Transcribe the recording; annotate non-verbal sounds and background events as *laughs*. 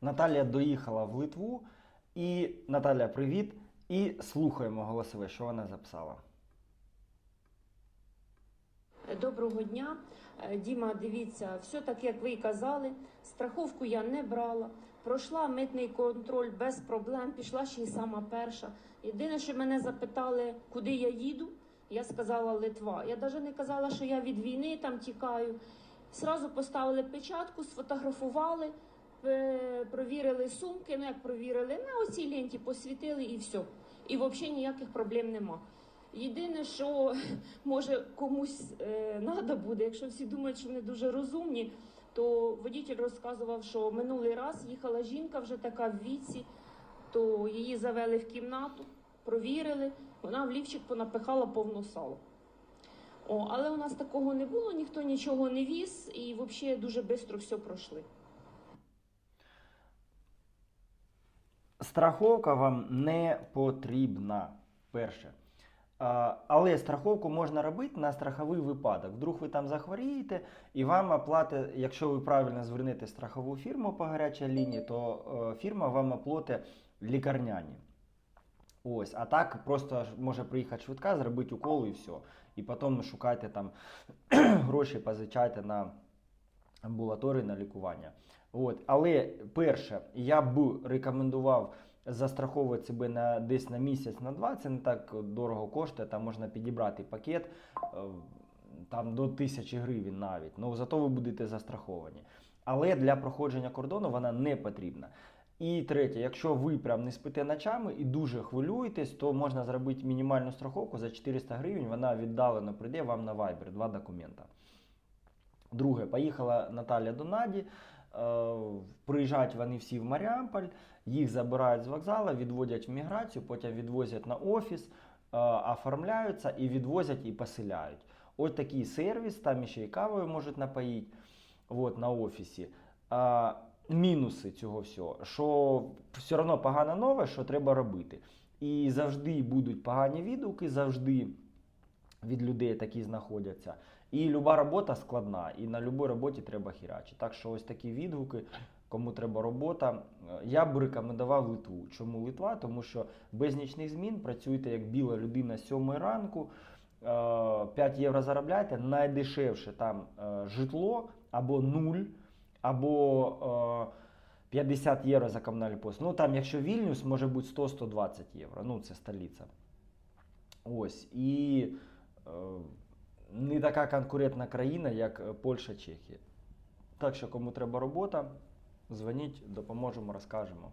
Наталія доїхала в Литву. І Наталя, привіт. І слухаємо голосове, що вона записала. Доброго дня, Е, Діма. Дивіться, все так як ви і казали. Страховку я не брала. Пройшла митний контроль без проблем. Пішла ще й сама перша. Єдине, що мене запитали, куди я їду, я сказала Литва. Я навіть не казала, що я від війни там тікаю. Сразу поставили печатку, сфотографували, провірили сумки. Ну як провірили, на оцій ленті посвітили і все. І взагалі ніяких проблем нема. Єдине, що *laughs* може комусь треба буде, якщо всі думають, що вони дуже розумні, то водитель розказував, що минулий раз їхала жінка вже така в віці, то її завели в кімнату, провірили, вона в лівчик понапихала повно сало. О, але у нас такого не було, ніхто нічого не віз, і взагалі дуже швидко все пройшли. Страховка вам не потрібна. Перше. Але страховку можна робити на страховий випадок. Вдруг ви там захворієте, і вам оплатить, якщо ви правильно звернете страхову фірму по гарячій лінії, то е, фірма вам оплатить лікарняні. Ось, а так просто може приїхати швидка, зробити укол і все. І потім шукайте там *clears throat* гроші, позичайте на амбулаторії на лікування. От. Але перше, я б рекомендував застраховувати себе на десь на місяць, на два. Це не так дорого коштує. Там можна підібрати пакет е, там до тисячі гривень навіть. Ну зато ви будете застраховані. Але для проходження кордону вона не потрібна. І третє, якщо ви прям не спите ночами і дуже хвилюєтесь, то можна зробити мінімальну страховку за 400 гривень. Вона віддалено прийде вам на Viber, два документа. Друге, поїхала Наталя до Наді. Е, приїжджають вони всі в Маріамполь, їх забирають з вокзалу, відводять в міграцію, потім відвозять на офіс, е, оформляються і відвозять і поселяють. Ось такий сервіс, там ще й кавою можуть напоїти от, на офісі. Мінуси цього всього, що все одно погане нове, що треба робити. І завжди будуть погані відгуки, завжди від людей такі знаходяться. І люба робота складна, і на будь-якій роботі треба хірачити. Так що ось такі відгуки, кому треба робота. Е, Я б рекомендував Литву. Чому Литва? Тому що без нічних змін працюєте як біла людина з 7 ранку, е, 5 євро заробляєте, найдешевше там е, житло або нуль, або е, 50 євро за комунальні послуги. Ну там, якщо Вільнюс, може бути 100-120 євро. Ну, це столиця. Ось. І е, не така конкурентна країна, як е, Польща, Чехія. Так що, кому треба робота, дзвоніть, допоможемо, розкажемо.